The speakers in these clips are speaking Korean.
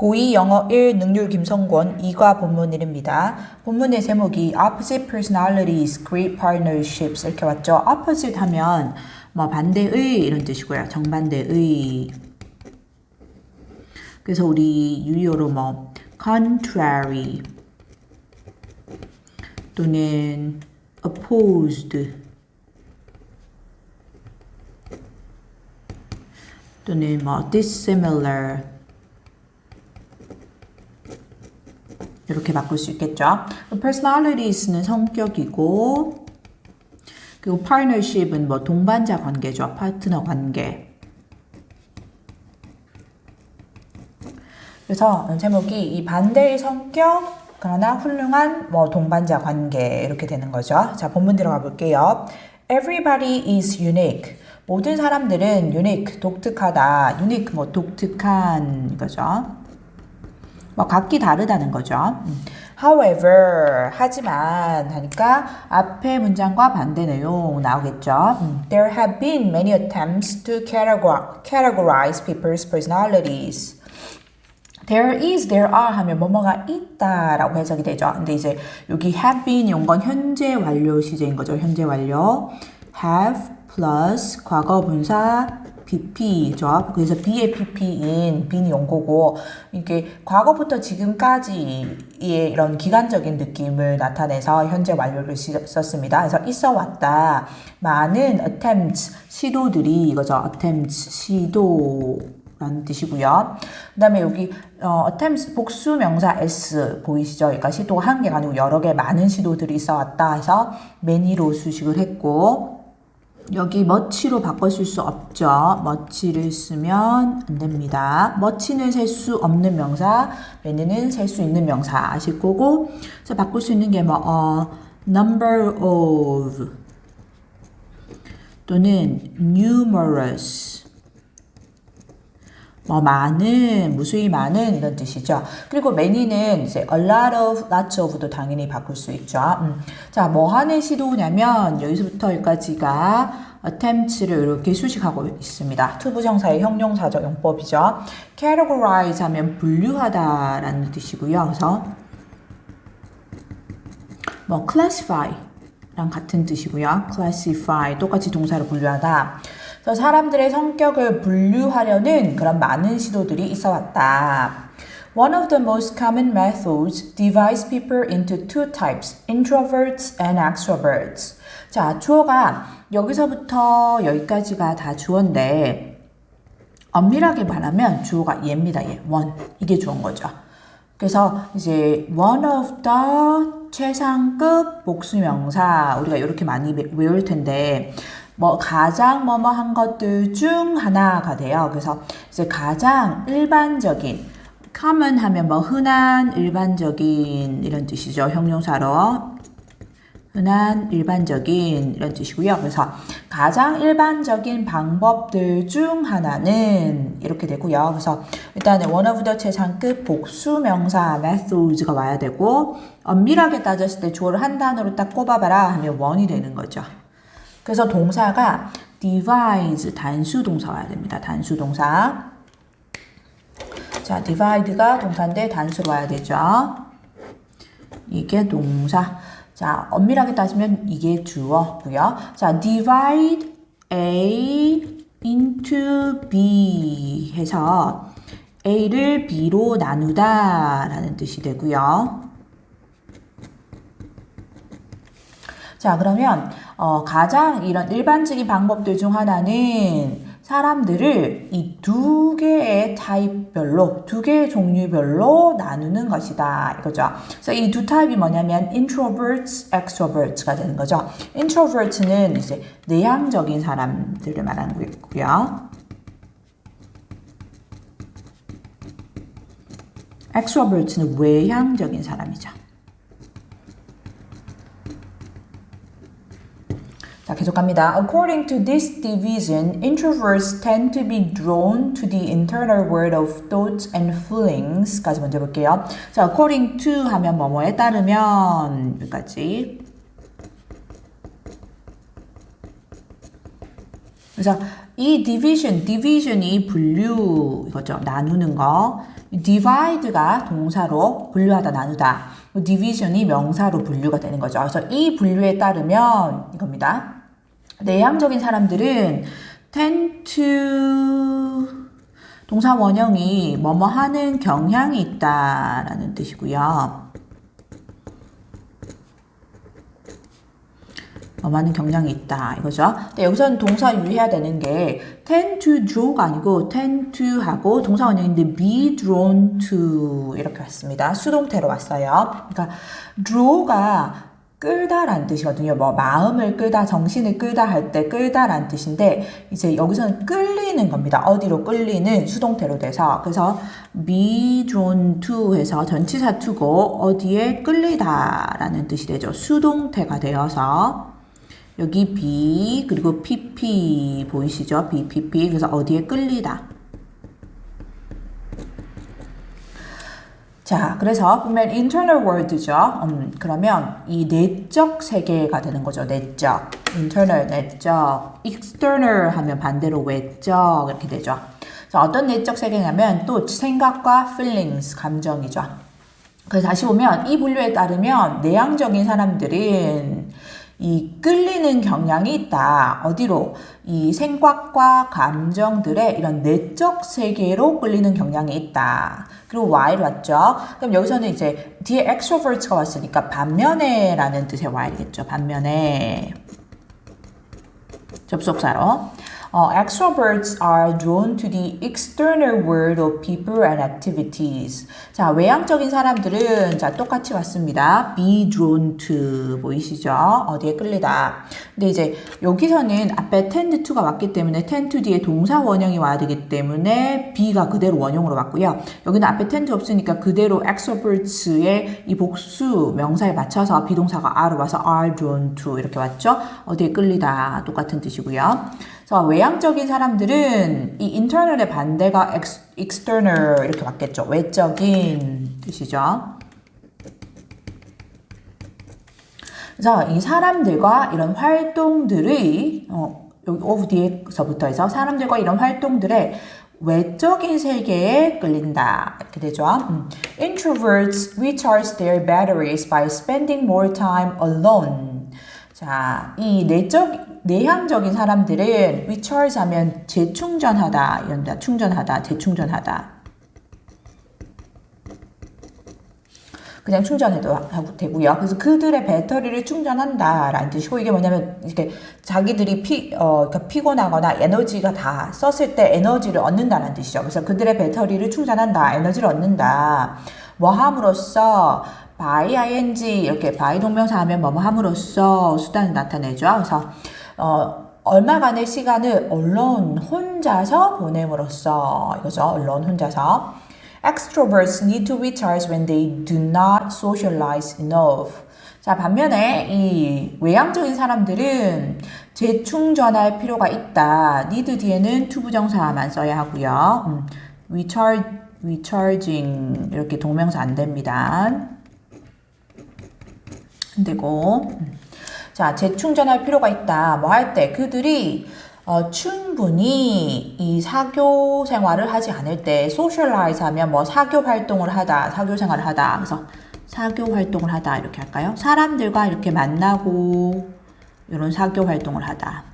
고2 영어 1 능률 김성권 2과 본문 1입니다. 본문의 제목이 Opposite Personalities, Great Partnerships 이렇게 왔죠. Opposite 하면 뭐 반대의 이런 뜻이고요. 정반대의. 그래서 우리 유효로 뭐 contrary 또는 opposed 또는 뭐 dissimilar 이렇게 바꿀 수 있겠죠. personalities는 성격이고 그리고 partnership은 뭐 동반자 관계죠. 파트너 관계. 그래서 제목이 이 반대의 성격 그러나 훌륭한 뭐 동반자 관계 이렇게 되는 거죠. 자, 본문 들어가 볼게요. Everybody is unique. 모든 사람들은 unique, 독특하다. unique 뭐 독특한 거죠. 뭐 각기 다르다는 거죠. 음. However, 하지만 하니까 앞에 문장과 반대 내용 나오겠죠. 음. There have been many attempts to categor- categorize people's personalities. There is, there are 하면 뭐뭐가 있다라고 해석이 되죠. 근데 이제 여기 have been이 온건 현재 완료 시제인 거죠. 현재 완료. have plus 과거 분사 BP죠. 그래서 B의 been이 온 거고 이게 과거부터 지금까지의 이런 기간적인 느낌을 나타내서 현재 완료를 썼습니다. 그래서 있어 왔다. 많은 attempts 시도들이 이거죠. attempts 시도 라는 뜻이고요. 그 다음에 여기 어, attempts 복수 명사 s 보이시죠? 그러니까 시도가 한 개가 아니고 여러 개 많은 시도들이 있어 왔다 해서 many로 수식을 했고 여기 much로 바꿔줄 수 없죠. much를 쓰면 안 됩니다. much는 셀 수 없는 명사, many는 셀 수 있는 명사 아실 거고 그래서 바꿀 수 있는 게 뭐 어, number of 또는 numerous 뭐 많은, 무수히 많은 이런 뜻이죠. 그리고 many는 이제 a lot of, lots of도 당연히 바꿀 수 있죠. 음. 자, 뭐 하는 시도냐면 여기서부터 여기까지가 attempts를 이렇게 수식하고 있습니다. 투부정사의 형용사적 용법이죠. categorize 하면 분류하다라는 뜻이고요. 그래서 뭐 classify 랑 같은 뜻이고요. classify 똑같이 동사로 분류하다. 그래서 사람들의 성격을 분류하려는 그런 많은 시도들이 있어 왔다. One of the most common methods divides people into two types, introverts and extroverts. 자, 주어가 여기서부터 여기까지가 다 주어인데 엄밀하게 말하면 주어가 얘입니다. 얘, one. 이게 주어인 거죠. 그래서 이제 one of the 최상급 복수명사 우리가 이렇게 많이 외울 텐데 뭐 가장 뭐뭐 한 것들 중 하나가 돼요. 그래서 이제 가장 일반적인 common 하면 뭐 흔한 일반적인 이런 뜻이죠. 형용사로 흔한 일반적인 이런 뜻이고요. 그래서 가장 일반적인 방법들 중 하나는 이렇게 되고요. 그래서 일단은 the 최상급 복수명사 methods가 와야 되고 엄밀하게 따졌을 때 주어를 한 단어로 딱 꼽아봐라 하면 one이 되는 거죠. 그래서 동사가 divide 단수 동사 와야 됩니다. 단수 동사. 자, divide가 동사인데 단수로 와야 되죠. 이게 동사. 자, 엄밀하게 따지면 이게 주어고요. 자, divide A into B 해서 A를 B로 나누다 라는 뜻이 되고요. 자, 그러면 어, 가장 이런 일반적인 방법들 중 하나는 사람들을 이 두 개의 타입별로, 두 개의 종류별로 나누는 것이다. 이거죠. 그래서 이 두 타입이 뭐냐면 introverts, extroverts가 되는 거죠. introvert는 이제 내향적인 사람들을 말하는 거고요. extrovert는 외향적인 사람이죠. 자, 계속 갑니다. According to this division, introverts tend to be drawn to the internal world of thoughts and feelings. 까지 먼저 볼게요. 자, according to 하면 뭐뭐에 따르면 여기까지. 그래서 이 division, division이 분류 이거죠. 나누는 거. divide가 동사로 분류하다 나누다. division이 명사로 분류가 되는 거죠. 그래서 이 분류에 따르면 이겁니다. 내향적인 사람들은 tend to 동사 원형이 뭐뭐 하는 경향이 있다라는 뜻이고요. 뭐 많은 경향이 있다 이거죠. 근데 여기서는 동사 유의해야 되는 게 tend to draw가 아니고 tend to 하고 동사 원형인데 be drawn to 이렇게 왔습니다. 수동태로 왔어요. 그러니까 draw가 끌다라는 뜻이거든요. 뭐 마음을 끌다, 정신을 끌다 할 때 끌다라는 뜻인데 이제 여기서는 끌리는 겁니다. 어디로 끌리는 수동태로 돼서 그래서 be drawn to 해서 전치사 to고 어디에 끌리다라는 뜻이 되죠. 수동태가 되어서 여기 be 그리고 pp 보이시죠? b, pp 그래서 어디에 끌리다. 자, 그래서 보면 internal world죠. 음, 그러면 이 내적 세계가 되는 거죠. 내적. internal 내적. external 하면 반대로 외적 이렇게 되죠. 자, 어떤 내적 세계냐면 또 생각과 feelings 감정이죠. 그래서 다시 보면 이 분류에 따르면 내향적인 사람들은 이 끌리는 경향이 있다. 어디로? 이 생각과 감정들의 이런 내적 세계로 끌리는 경향이 있다. 그리고 while 왔죠. 그럼 여기서는 이제 뒤에 extrovert가 왔으니까 반면에라는 뜻의 while이겠죠. 반면에. 접속사로. 어, extroverts are drawn to the external world of people and activities. 자, 외향적인 사람들은 자, 똑같이 왔습니다. be drawn to 보이시죠? 어디에 끌리다. 근데 이제 여기서는 앞에 tend to가 왔기 때문에 tend to 뒤에 동사 원형이 와야 되기 때문에 be가 그대로 원형으로 왔고요. 여기는 앞에 tend 없으니까 그대로 extroverts의 이 복수 명사에 맞춰서 비동사가 are로 와서 are drawn to 이렇게 왔죠? 어디에 끌리다 똑같은 뜻이고요. 그래서 외향적인 사람들은 이 internal의 반대가 ex, external 이렇게 맞겠죠. 외적인 뜻이죠. 그래서 이 사람들과 이런 활동들의 어, 여기 of 뒤에서부터 해서 사람들과 이런 활동들의 외적인 세계에 끌린다 이렇게 되죠. 음. Introverts recharge their batteries by spending more time alone. 자, 이 내적 내향적인 사람들은 recharge 하면 재충전하다 이런다. 충전하다, 재충전하다. 그냥 충전해도 하고 되고요. 그래서 그들의 배터리를 충전한다라는 뜻이고 이게 뭐냐면 이렇게 자기들이 피, 어, 그러니까 피곤하거나 에너지가 다 썼을 때 에너지를 얻는다는 뜻이죠. 그래서 그들의 배터리를 충전한다, 에너지를 얻는다. 뭐 함으로써 by ing 이렇게 by 동명사 하면 뭐뭐 함으로써 수단을 나타내죠. 그래서 어, 얼마간의 시간을 언론 혼자서 보냄으로써 이거죠. 언론 혼자서 Extroverts need to recharge when they do not socialize enough. 자, 반면에 이 외향적인 사람들은 재충전할 필요가 있다. need 뒤에는 to 부정사만 써야 하고요. 음, recharge, recharging 이렇게 동명사 안 됩니다. 안 되고. 음. 자, 재충전할 필요가 있다. 뭐 할 때 그들이 어, 충분히 이 사교 생활을 하지 않을 때 소셜라이즈 하면 뭐 사교 활동을 하다, 사교 생활을 하다. 그래서 사교 활동을 하다 이렇게 할까요? 사람들과 이렇게 만나고 이런 사교 활동을 하다.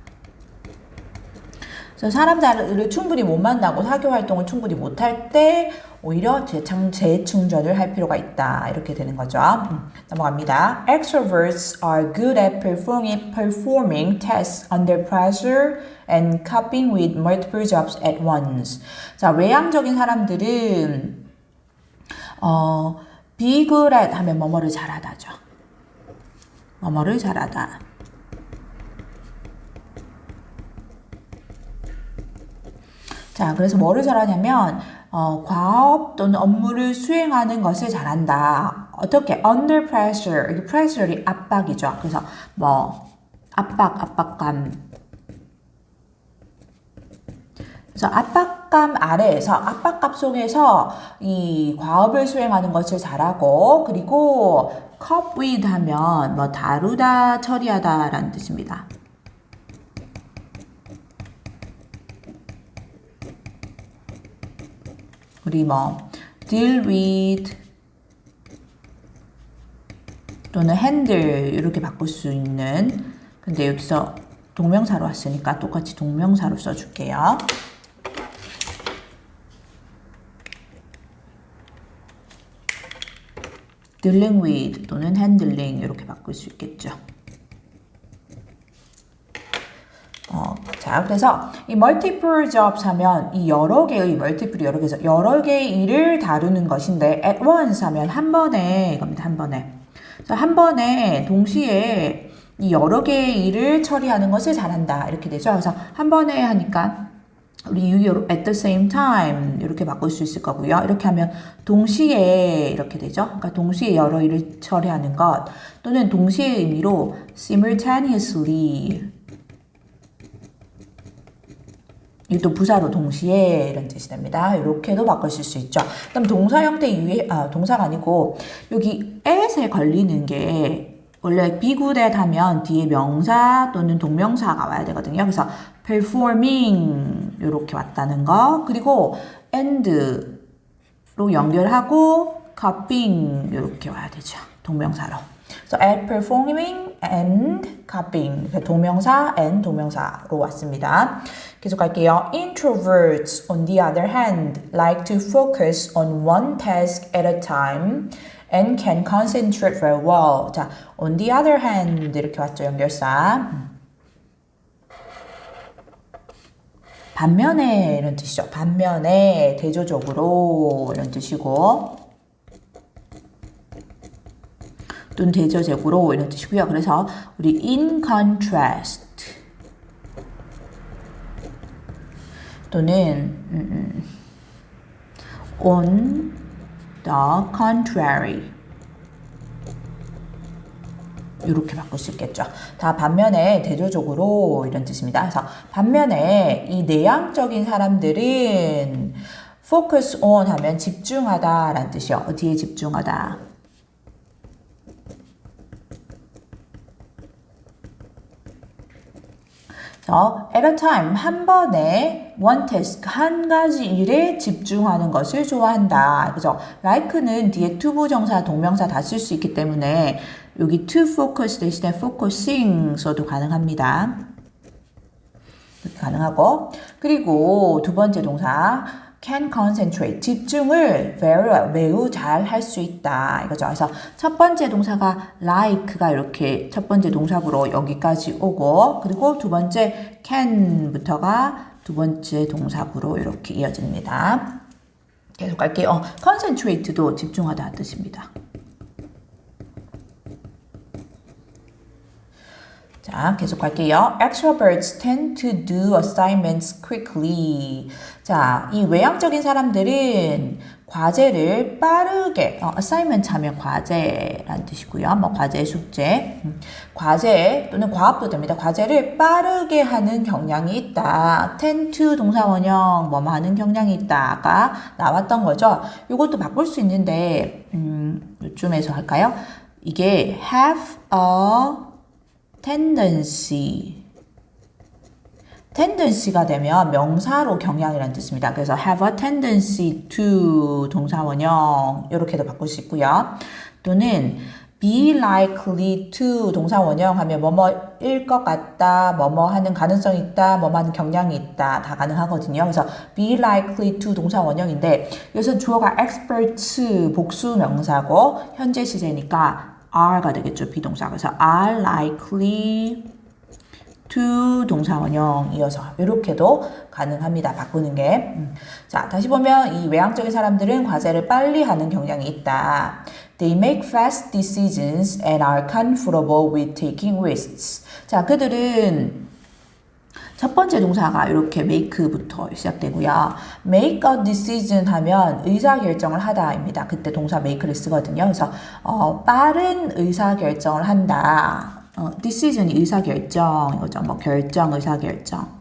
그래서 사람들을 충분히 못 만나고 사교 활동을 충분히 못할 때 오히려 재창, 재충전을 할 필요가 있다. 이렇게 되는 거죠. 음, 넘어갑니다. Extroverts are good at performing, performing tests under pressure and coping with multiple jobs at once. 자, 외향적인 사람들은 어, be good at 하면 뭐뭐를 잘하다죠. 뭐뭐를 잘하다. 자, 그래서 뭐를 잘하냐면 어, 과업 또는 업무를 수행하는 것을 잘한다. 어떻게? under pressure. 이게 pressure이 압박이죠. 그래서 뭐 압박, 압박감. 그래서 압박감 아래에서 압박감 속에서 이 과업을 수행하는 것을 잘하고 그리고 cope with 하면 뭐 다루다, 처리하다라는 뜻입니다. 우리 뭐 deal with 또는 handle 이렇게 바꿀 수 있는 근데 여기서 동명사로 왔으니까 똑같이 동명사로 써줄게요. dealing with 또는 handling 이렇게 바꿀 수 있겠죠. 어, 자, 그래서 이 multiple jobs 하면 이 여러 개의 multiple 여러 개에서 여러 개의 일을 다루는 것인데 at once 하면 한 번에 이겁니다. 한 번에. 한 번에 동시에 이 여러 개의 일을 처리하는 것을 잘한다. 이렇게 되죠. 그래서 한 번에 하니까 우리 유효로 at the same time 이렇게 바꿀 수 있을 거고요. 이렇게 하면 동시에 이렇게 되죠. 그러니까 동시에 여러 일을 처리하는 것 또는 동시의 의미로 simultaneously 이또 부사로 동시에 이런 뜻이 됩니다. 이렇게도 바꾸실 수 있죠. 그럼 동사 형태 유해 아 동사가 아니고 여기 at에 걸리는 게 원래 비구대 하면 뒤에 명사 또는 동명사가 와야 되거든요. 그래서 performing 이렇게 왔다는 거 그리고 and로 연결하고 copying 이렇게 와야 되죠. 동명사로. 그래서 at performing and copying 동명사 and 동명사로 왔습니다. 계속 갈게요. Introverts, on the other hand, like to focus on one task at a time and can concentrate very well. 자, on the other hand 이렇게 왔죠, 연결사. 반면에 이런 뜻이죠. 반면에 대조적으로 이런 뜻이고 또는 대조적으로 이런 뜻이고요. 그래서 우리 in contrast 또는 음, on the contrary 이렇게 바꿀 수 있겠죠. 다 반면에 대조적으로 이런 뜻입니다. 그래서 반면에 이 내향적인 사람들은 focus on 하면 집중하다라는 뜻이요. 어디에 집중하다. 그래서 at a time 한 번에 one task 한 가지 일에 집중하는 것을 좋아한다. 그죠? like는 뒤에 to 부정사, 동명사 다 쓸 수 있기 때문에 여기 to focus 대신에 focusing 써도 가능합니다. 가능하고 그리고 두 번째 동사 can concentrate 집중을 very well, 매우 잘 할 수 있다 이거죠. 그래서 첫 번째 동사가 like가 이렇게 첫 번째 동사로 여기까지 오고 그리고 두 번째 can부터가 두 번째 동사구로 이렇게 이어집니다. 계속 갈게요. 어, concentrate도 집중하다 뜻입니다. 자, 계속 갈게요. Extroverts tend to do assignments quickly. 자, 이 외향적인 사람들은 과제를 빠르게, 어, assignment 하면 과제라는 뜻이고요. 뭐 과제, 숙제, 음, 과제 또는 과업도 됩니다. 과제를 빠르게 하는 경향이 있다. tend to 동사원형 뭐 뭐 하는 경향이 있다가 나왔던 거죠. 이것도 바꿀 수 있는데, 음, 요쯤에서 할까요? 이게 have a tendency. tendency가 되면 명사로 경향이라는 뜻입니다. 그래서 have a tendency to 동사원형 이렇게도 바꿀 수 있고요. 또는 be likely to 동사원형 하면 뭐뭐일 것 같다, 뭐뭐 하는 가능성이 있다, 뭐뭐 하는 경향이 있다 다 가능하거든요. 그래서 be likely to 동사원형인데 여기서 주어가 experts 복수 명사고 현재 시제니까 are가 되겠죠. 비동사. 그래서 are likely to 동사 원형 이어서 이렇게도 가능합니다. 바꾸는 게. 음. 자, 다시 보면 이 외향적인 사람들은 과제를 빨리 하는 경향이 있다. They make fast decisions and are comfortable with taking risks. 자, 그들은 첫 번째 동사가 이렇게 make부터 시작되고요. make a decision 하면 의사결정을 하다입니다. 그때 동사 make를 쓰거든요. 그래서 어, 빠른 의사결정을 한다. 어, decision이 의사결정 이거죠. 뭐 결정, 의사결정.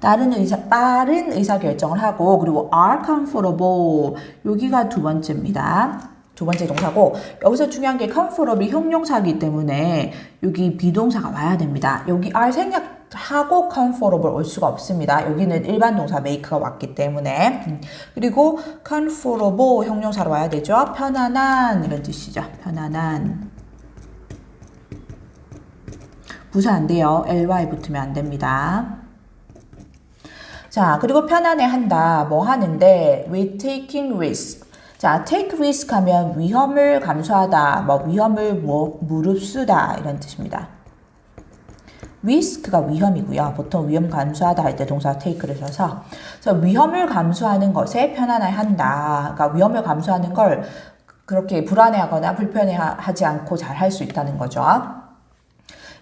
다른 의사, 빠른 의사결정을 하고 그리고 are comfortable 여기가 두 번째입니다. 두 번째 동사고 여기서 중요한 게 comfortable이 형용사이기 때문에 여기 비동사가 와야 됩니다. 여기 are 생략 하고 comfortable 올 수가 없습니다. 여기는 일반 동사 make가 왔기 때문에. 음, 그리고 comfortable 형용사로 와야 되죠. 편안한 이런 뜻이죠. 편안한. 부사 안 돼요. ly 붙으면 안 됩니다. 자, 그리고 편안해 한다. 뭐 하는데 with taking risk. 자, take risk 하면 위험을 감수하다, 뭐 위험을 뭐 무릅쓰다 이런 뜻입니다. Risk가 위험이고요. 보통 위험 감수하다 할 때 동사 take를 써서 그래서 위험을 감수하는 것에 편안해 한다. 그러니까 위험을 감수하는 걸 그렇게 불안해하거나 불편해하지 않고 잘 할 수 있다는 거죠.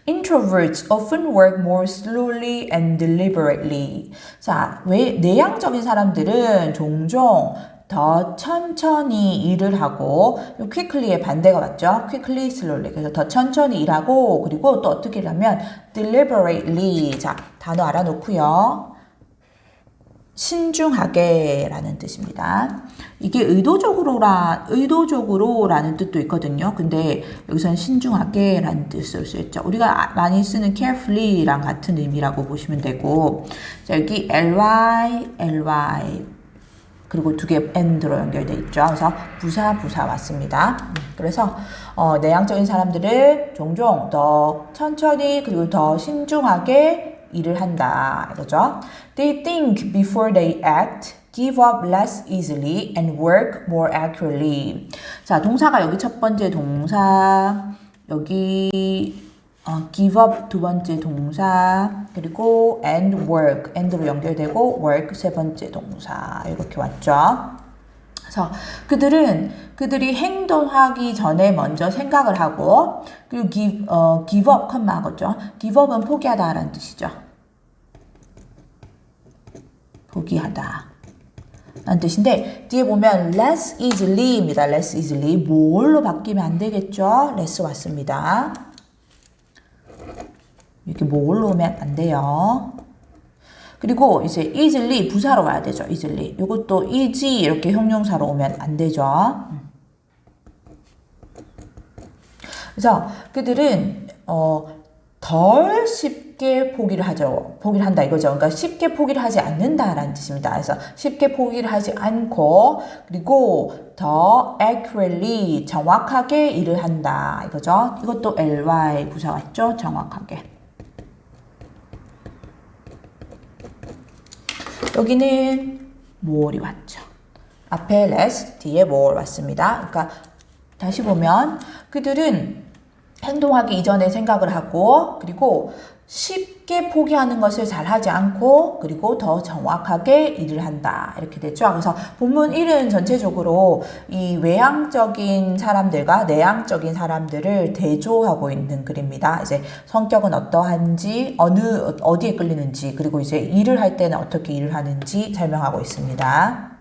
Introverts often work more slowly and deliberately. 자, 왜 내향적인 사람들은 종종 더 천천히 일을 하고 quickly의 반대가 맞죠? quickly, slowly. 그래서 더 천천히 일하고 그리고 또 어떻게 일하면 deliberately. 자, 단어 알아놓고요. 신중하게 라는 뜻입니다. 이게 의도적으로라, 의도적으로라는 뜻도 있거든요. 근데 여기서는 신중하게 라는 뜻으로 쓰였죠. 우리가 많이 쓰는 carefully랑 같은 의미라고 보시면 되고, 자, 여기 ly, ly, 그리고 두개 and로 연결돼 있죠. 그래서 부사, 부사 왔습니다. 그래서 어, 내향적인 사람들은 종종 더 천천히 그리고 더 신중하게 일을 한다. 이거죠. They think before they act, give up less easily, and work more accurately. 자, 동사가 여기 첫 번째 동사, 여기 어, give up 두 번째 동사, 그리고 and work, and로 연결되고 work 세 번째 동사 이렇게 왔죠. 그래서 그들은 그들이 행동하기 전에 먼저 생각을 하고 그리고 give, 어, give up 컴마겠죠. give up은 포기하다라는 뜻이죠. 포기하다. 라는 뜻인데 뒤에 보면 less easily입니다. less easily 뭘로 바뀌면 안 되겠죠? less 왔습니다. 이렇게 뭘로 오면 안 돼요. 그리고 이제 easily 부사로 와야 되죠. easily. 이것도 easy 이렇게 형용사로 오면 안 되죠. 그래서 그들은 어, 덜 쉽게 포기를 하죠. 포기를 한다 이거죠. 그러니까 쉽게 포기를 하지 않는다라는 뜻입니다. 그래서 쉽게 포기를 하지 않고 그리고 더 accurately 정확하게 일을 한다 이거죠. 이것도 ly 부사 왔죠. 정확하게. 여기는 more이 왔죠. 앞에 less, 뒤에 more 왔습니다. 그러니까 다시 보면 그들은 행동하기 이전에 생각을 하고 그리고 쉽게 포기하는 것을 잘 하지 않고 그리고 더 정확하게 일을 한다 이렇게 됐죠. 그래서 본문 1은 전체적으로 이 외향적인 사람들과 내향적인 사람들을 대조하고 있는 글입니다. 이제 성격은 어떠한지 어느 어디에 끌리는지 그리고 이제 일을 할 때는 어떻게 일을 하는지 설명하고 있습니다.